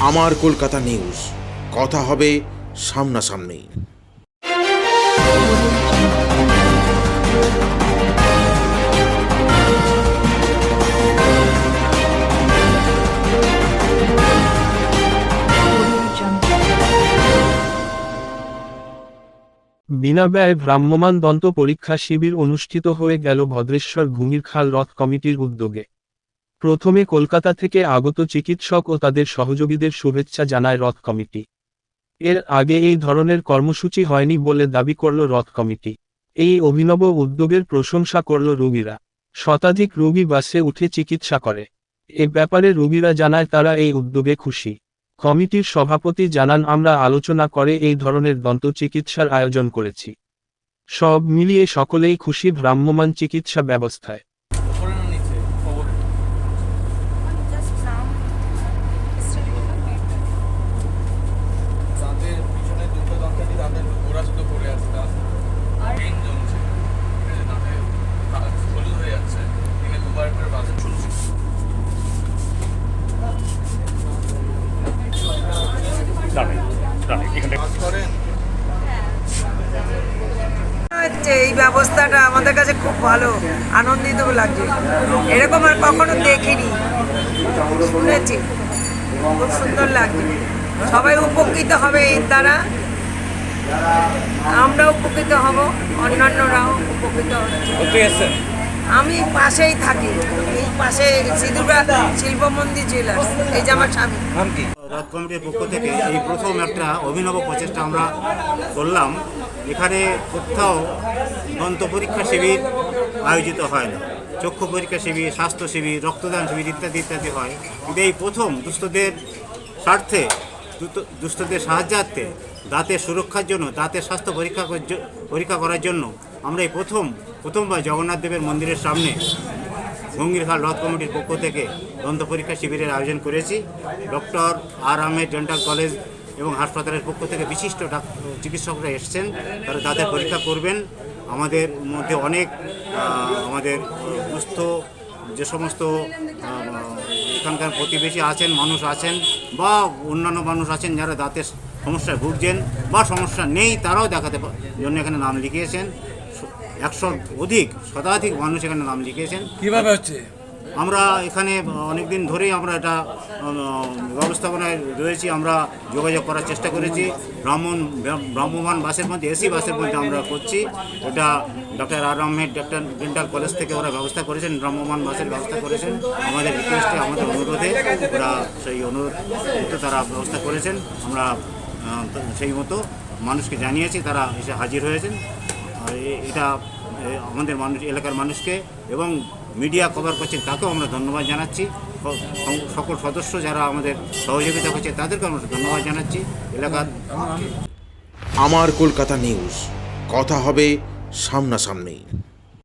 আমার কলকাতা নিউজ। কথা হবে সামনাসামনি। বিনা ব্যয় ভ্রাম্যমান দন্ত পরীক্ষা শিবির অনুষ্ঠিত হয়ে গেল ভদ্রেশ্বর ঘুমিরখাল রথ কমিটির উদ্যোগে। প্রথমে কলকাতা থেকে আগত চিকিৎসক ও তাদের সহযোগীদের শুভেচ্ছা জানায় রথ কমিটি। এর আগে এই ধরনের কর্মসূচি হয়নি বলে দাবি করল রথ কমিটি। এই অভিনব উদ্যোগের প্রশংসা করল রোগীরা। শতাধিক রোগী বাসে উঠে চিকিৎসা করে। এ ব্যাপারে রোগীরা জানায় তারা এই উদ্যোগে খুশি। কমিটির সভাপতি জানান, আমরা আলোচনা করে এই ধরনের দন্ত চিকিৎসার আয়োজন করেছি। সব মিলিয়ে সকলেই খুশি, ভ্রাম্যমাণ চিকিৎসা ব্যবস্থায়। হচ্ছে এই ব্যবস্থাটা আমাদের কাছে খুব ভালো, আনন্দিত লাগছে। এরকম আর কখনো দেখিনি। শুনেছি, খুব সুন্দর লাগছে। সবাই উপকৃত হবে এর দ্বারা। আমরা উপকৃত হব, অন্যান্যরাও উপকৃত হচ্ছে। আমি পাশেই থাকি। এই পাশে সিধুরা শিল্প মন্দির জুয়েলার্স এই যে আমার স্বামী। রাত কমিটির পক্ষ থেকে এই প্রথম একটা অভিনব প্রচেষ্টা আমরা করলাম। এখানে কোথাও দন্ত পরীক্ষা শিবির আয়োজিত হয় না। চক্ষু পরীক্ষা শিবির স্বাস্থ্য শিবির রক্তদান শিবির ইত্যাদি ইত্যাদি হয়। কিন্তু এই প্রথম দুস্থদের স্বার্থে দুস্থদের সাহায্যার্থে দাঁতের সুরক্ষার জন্য দাঁতের স্বাস্থ্য পরীক্ষা কর- পরীক্ষা করার জন্য আমরা এই প্রথম প্রথমবার জগন্নাথ দেবের মন্দিরের সামনে গঙ্গিরখাল রথ কমিটির পক্ষ থেকে দন্ত পরীক্ষা শিবিরের আয়োজন করেছি। Doctor R Ahmed dental college এবং হাসপাতালের পক্ষ থেকে বিশিষ্ট চিকিৎসকরা এসছেন, তারা দাঁতের পরীক্ষা করবেন। আমাদের মধ্যে অনেক আমাদের সুস্থ যে সমস্ত এখানকার প্রতিবেশী আছেন, মানুষ আছেন বা অন্যান্য মানুষ আছেন যারা দাঁতের সমস্যায় ভুগছেন বা সমস্যা নেই, তারাও দেখাতে জন্য এখানে নাম লিখিয়েছেন। একশো অধিক শতাধিক মানুষ এখানে নাম লিখিয়েছেন। কীভাবে হচ্ছে? আমরা এখানে অনেক দিন ধরেই আমরা এটা ব্যবস্থাপনায় রয়েছি আমরা যোগাযোগ করার চেষ্টা করেছি। ব্রাহ্মণ ব্রাহ্মমান বাসের মধ্যে এসি বাসের মধ্যে আমরা করছি। এটা doctor R Ahmed doctor dental college থেকে ওরা ব্যবস্থা করেছেন ব্রাহ্মমান বাসের ব্যবস্থা করেছেন। আমাদের রিকোয়েস্টে আমাদের অনুরোধে ওরা সেই অনুরোধ তারা ব্যবস্থা করেছেন। আমরা সেই মতো মানুষকে জানিয়েছি তারা এসে হাজির হয়েছেন। এটা আমাদের মানুষ এলাকার মানুষকে এবং মিডিয়া কভার করছেন, তাকেও আমরা ধন্যবাদ জানাচ্ছি। সকল সদস্য যারা আমাদের সহযোগিতা করছে তাদেরকে আমরা ধন্যবাদ জানাচ্ছি। এলাকার আমার কলকাতা নিউজ। কথা হবে সামনাসামনি